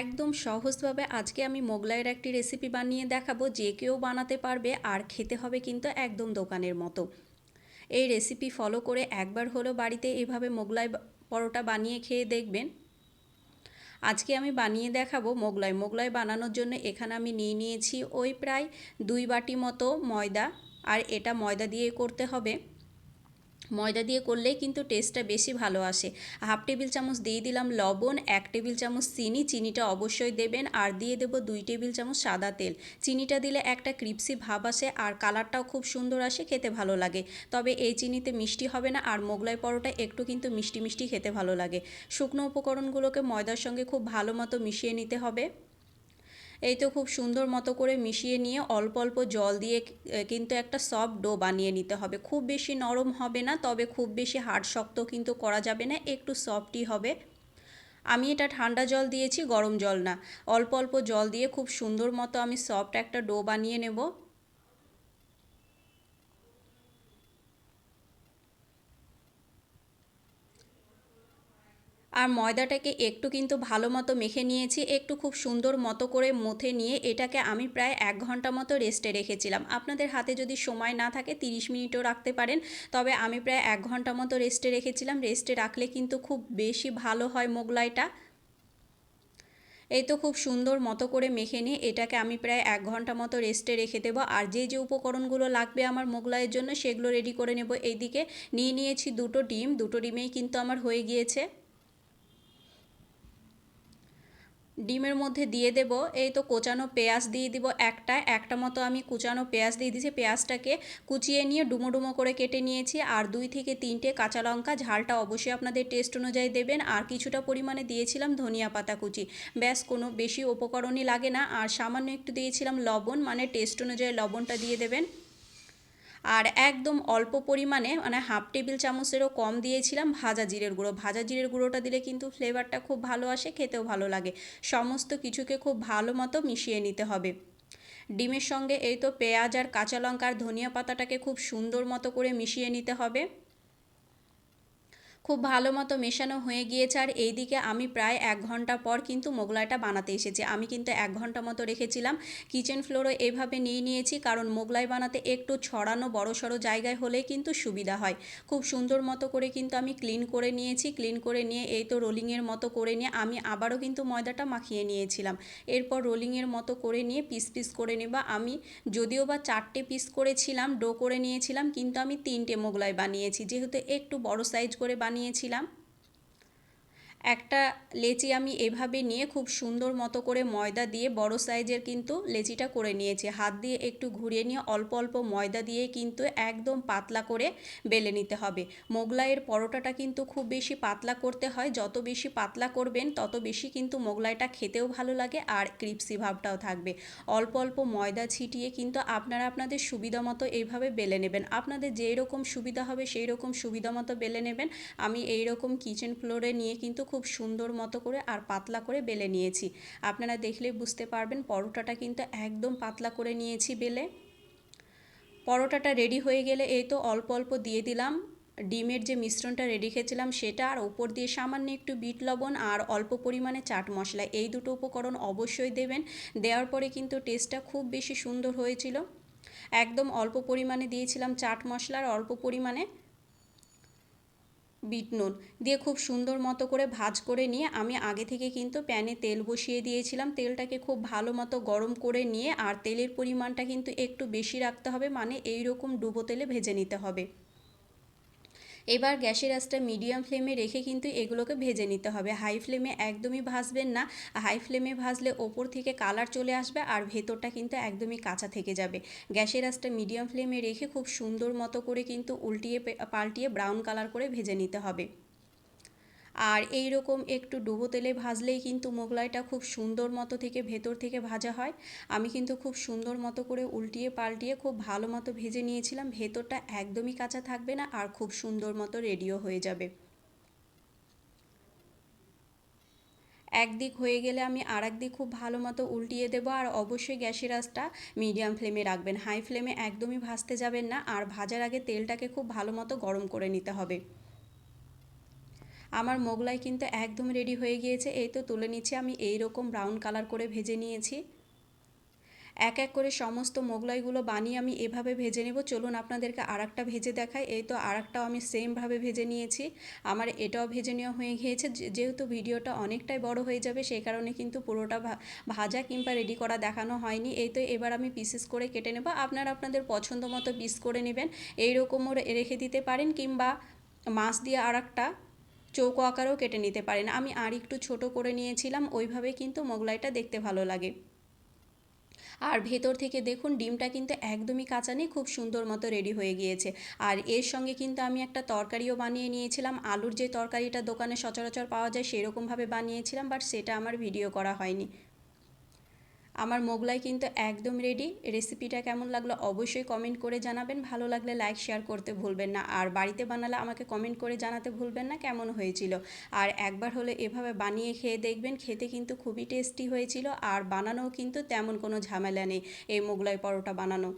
একদম সহজভাবে আজকে আমি মোগলাইয়ের একটি রেসিপি বানিয়ে দেখাবো, যে কেউ বানাতে পারবে আর খেতে হবে কিন্তু একদম দোকানের মতো। এই রেসিপি ফলো করে একবার হলো বাড়িতে এভাবে মোগলাই পরোটা বানিয়ে খেয়ে দেখবেন। আজকে আমি বানিয়ে দেখাবো মোগলাই। মোগলাই বানানোর জন্য এখানে আমি নিয়ে নিয়েছি ওই প্রায় দুই বাটি মতো ময়দা, আর এটা ময়দা দিয়ে করতে হবে। ময়দা দিয়ে করলেই কিন্তু টেস্টটা বেশি ভালো আসে। হাফ টেবিল চামচ দিয়ে দিলাম লবণ, এক টেবিল চামচ চিনি, চিনিটা অবশ্যই দেবেন, আর দিয়ে দেব দুই টেবিল চামচ সাদা তেল। চিনিটা দিলে একটা ক্রিপসি ভাব আসে, আর কালারটাও খুব সুন্দর আসে, খেতে ভালো লাগে। তবে এই চিনিতে মিষ্টি হবে না, আর মোগলাই পরোটা একটু কিন্তু মিষ্টি মিষ্টি খেতে ভালো লাগে। শুকনো উপকরণগুলোকে ময়দার সঙ্গে খুব ভালো মতো মিশিয়ে নিতে হবে। এই তো খুব সুন্দর মতো করে মিশিয়ে নিয়ে অল্প অল্প জল দিয়ে কিন্তু একটা সফট ডো বানিয়ে নিতে হবে। খুব বেশি নরম হবে না, তবে খুব বেশি হাড় শক্ত কিন্তু করা যাবে না, একটু সফটই হবে। আমি এটা ঠান্ডা জল দিয়েছি, গরম জল না। অল্প অল্প জল দিয়ে খুব সুন্দর মতো আমি সফট একটা ডো বানিয়ে নেব। আর ময়দাটাকে একটু কিন্তু ভালো মতো মেখে নিয়েছি, একটু খুব সুন্দর মতো করে মথে নিয়ে এটাকে আমি প্রায় এক ঘণ্টা মতো রেস্টে রেখেছিলাম। আপনাদের হাতে যদি সময় না থাকে তিরিশ মিনিটও রাখতে পারেন, তবে আমি প্রায় এক ঘণ্টা মতো রেস্টে রেখেছিলাম। রেস্টে রাখলে কিন্তু খুব বেশি ভালো হয় মোগলাইটা। এই তো খুব সুন্দর মতো করে মেখে নিয়ে এটাকে আমি প্রায় এক ঘণ্টা মতো রেস্টে রেখে দেবো। আর যে যে উপকরণগুলো লাগবে আমার মোগলাইয়ের জন্য সেগুলো রেডি করে নেব। এইদিকে নিয়ে নিয়েছি দুটো ডিম, দুটো ডিমেই কিন্তু আমার হয়ে গিয়েছে। ডিমের মধ্যে দিয়ে দেব। এই তো কোচানো পেঁয়াজ দিয়ে দিব একটা। একটা মতো আমি কুচানো পেঁয়াজ দিয়ে দিয়েছি। পেঁয়াজটাকে কুচিয়ে নিয়ে ডুমো ডুমো করে কেটে নিয়েছি। আর দুই থেকে তিনটে কাঁচা লঙ্কা ঝালটা অবশ্যই আপনাদের টেস্ট অনুযায়ী দেবেন। আর কিছুটা পরিমাণে দিয়েছিলাম ধনিয়া পাতা কুচি। ব্যাস, কোনো বেশি উপকরণই লাগে না। আর সামান্য একটু দিয়েছিলাম লবণ মানে টেস্ট অনুযায়ী লবণটা দিয়ে দেবেন। আর একদম অল্প পরিমাণে মানে হাফ টেবিল চামচেরও কম দিয়েছিলাম ভাজা জিরের গুঁড়ো। ভাজা জিরের গুঁড়োটা দিলে কিন্তু ফ্লেভারটা খুব ভালো আসে, খেতেও ভালো লাগে। সমস্ত কিছুকে খুব ভালো মতো মিশিয়ে নিতে হবে। ডিমের সঙ্গে এই তো পেঁয়াজ আর কাঁচা লঙ্কা আর ধনিয়া পাতাটাকে খুব সুন্দর মতো করে মিশিয়ে নিতে হবে। খুব ভালো মতো মেশানো হয়ে গিয়েছে। আর এইদিকে আমি প্রায় এক ঘণ্টা পর কিন্তু মোগলাইটা বানাতে এসেছি। আমি কিন্তু এক ঘণ্টা মতো রেখেছিলাম। কিচেন ফ্লোরও এভাবে নিয়ে নিয়েছি। কারণ মোগলাই বানাতে একটু ছড়ানো বড় সড়ো জায়গায় হলেই কিন্তু সুবিধা হয়। খুব সুন্দর মতো করে কিন্তু আমি ক্লিন করে নিয়েছি। ক্লিন করে নিয়ে এই তো রোলিংয়ের মতো করে নিয়ে আমি আবারও কিন্তু ময়দাটা মাখিয়ে নিয়েছিলাম। এরপর রোলিংয়ের মতো করে নিয়ে পিস পিস করে নেবা। আমি যদিও বা চারটে পিস করেছিলাম, ডো করে নিয়েছিলাম, কিন্তু আমি তিনটে মোগলাই বানিয়েছি। যেহেতু একটু বড় সাইজ করে বানিয়ে বানিয়েছিলাম। একটা লেচি আমি এভাবে নিয়ে খুব সুন্দর মতো করে ময়দা দিয়ে, বড় সাইজের কিন্তু লেচিটা করে নিয়েছি। হাত দিয়ে একটু ঘুরিয়ে নিয়ে অল্প অল্প ময়দা দিয়ে কিন্তু একদম পাতলা করে বেলে নিতে হবে। মোগলাইয়ের পরোটাটা কিন্তু খুব বেশি পাতলা করতে হয়। যত বেশি পাতলা করবেন, তত বেশি কিন্তু মোগলাইটা খেতেও ভালো লাগে আর ক্রিপসি ভাবটাও থাকবে। অল্প অল্প ময়দা ছিটিয়ে কিন্তু আপনারা আপনাদের সুবিধা মতো এইভাবে বেলে নেবেন। আপনাদের যেই রকম সুবিধা হবে, সেই রকম সুবিধা মতো বেলে নেবেন। আমি এই রকম কিচেন ফ্লোরে নিয়ে কিন্তু খুব সুন্দর মতো করে আর পাতলা করে বেলে নিয়েছি। আপনারা দেখলে বুঝতে পারবেন পরোটাটা কিন্তু একদম পাতলা করে নিয়েছি বেলে। পরোটাটা রেডি হয়ে গেলে এই তো অল্প অল্প দিয়ে দিলাম। ডিমের যে মিশ্রণটা রেডি খেয়েছিলাম সেটা আর ওপর দিয়ে সামান্য একটু বিট লবণ আর অল্প পরিমাণে চাট মশলা। এই দুটো উপকরণ অবশ্যই দেবেন। দেওয়ার পরে কিন্তু টেস্টটা খুব বেশি সুন্দর হয়েছিল। একদম অল্প পরিমাণে দিয়েছিলাম চাট মশলা আর অল্প পরিমাণে। বিট নুন দিয়ে খুব সুন্দর মতো করে ভাজ করে নিয়ে আমি আগে থেকে কিন্তু প্যানে তেল বসিয়ে দিয়েছিলাম। তেলটাকে খুব ভালো মতো গরম করে নিয়ে আর তেলের পরিমাণটা কিন্তু একটু বেশি রাখতে হবে মানে এই রকম ডুবো তেলে ভেজে নিতে হবে। এবার গ্যাসের আঁচটা মিডিয়াম ফ্লেমে রেখে কিন্তু এগুলোকে ভেজে নিতে হবে। হাই ফ্লেমে একদমই ভাজবেন না। হাই ফ্লেমে ভাজলে ওপর থেকে কালার চলে আসবে আর ভেতরটা কিন্তু একদমই কাঁচা থেকে যাবে। গ্যাসের আঁচটা মিডিয়াম ফ্লেমে রেখে খুব সুন্দর মতো করে কিন্তু উল্টিয়ে পাল্টিয়ে ব্রাউন কালার করে ভেজে নিতে হবে। আর এই রকম একটু ডুবো তেলে ভাজলেই কিন্তু মোগলাইটা খুব সুন্দর মতো থেকে ভেতর থেকে ভাজা হয়। আমি কিন্তু খুব সুন্দর মতো করে উল্টিয়ে পাল্টিয়ে খুব ভালো মতো ভেজে নিয়েছিলাম। ভেতরটা একদমই কাঁচা থাকবে না আর খুব সুন্দর মতো রেডিও হয়ে যাবে। একদিক হয়ে গেলে আমি আর দিক খুব ভালো মতো উল্টিয়ে দেবো আর অবশ্যই গ্যাসের আঁচটা মিডিয়াম ফ্লেমে রাখবেন। হাই ফ্লেমে একদমই ভাজতে যাবেন না আর ভাজার আগে তেলটাকে খুব ভালো মতো গরম করে নিতে হবে। আমার মোগলাই কিন্তু একদম রেডি হয়ে গিয়েছে। এই তো তুলে নিচ্ছি আমি, এই রকম ব্রাউন কালার করে ভেজে নিয়েছি। এক এক করে সমস্ত মোগলাইগুলো বানিয়ে আমি এভাবে ভেজে নেব। চলুন আপনাদেরকে আর একটা ভেজে দেখাই। এই তো আর একটাও আমি সেমভাবে ভেজে নিয়েছি। আমার এটাও ভেজে নেওয়া হয়ে গিয়েছে। যেহেতু ভিডিওটা অনেকটাই বড় হয়ে যাবে সেই কারণে কিন্তু পুরোটা ভাজা কিংবা রেডি করা দেখানো হয়নি। এই তো এবার আমি পিসেস করে কেটে নেব। আপনারা আপনাদের পছন্দ মতো পিস করে নেবেন। এইরকমও রেখে দিতে পারেন কিংবা মাছ দিয়ে আর একটা চৌকো আকারেও কেটে নিতে পারেন। আমি আর একটু ছোট করে নিয়েছিলাম, ওইভাবে কিন্তু মোগলাইটা দেখতে ভালো লাগে। আর ভেতর থেকে দেখুন, ডিমটা কিন্তু একদমই কাঁচা নেই, খুব সুন্দর মতো রেডি হয়ে গিয়েছে। আর এর সঙ্গে কিন্তু আমি একটা তরকারিও বানিয়ে নিয়েছিলাম। আলুর যে তরকারিটা দোকানে সচরাচর পাওয়া যায়, সেরকমভাবে বানিয়েছিলাম, বাট সেটা আমার ভিডিও করা হয়নি। আমার মোগলাই কিন্তু একদম রেডি রেসিপিটা কেমন লাগল অবশ্যই কমেন্ট করে জানাবেন। ভালো লাগলে লাইক শেয়ার করতে ভুলবেন না। আর বাড়িতে বানালে আমাকে কমেন্ট করে জানাতে ভুলবেন না কেমন হয়েছিল। আর একবার হলে এভাবে বানিয়ে খেয়ে দেখবেন, খেতে কিন্তু খুবই টেস্টি হয়েছিল। আর বানানোও কিন্তু তেমন কোনো ঝামেলা নেই এই মোগলাই পরোটা বানানো।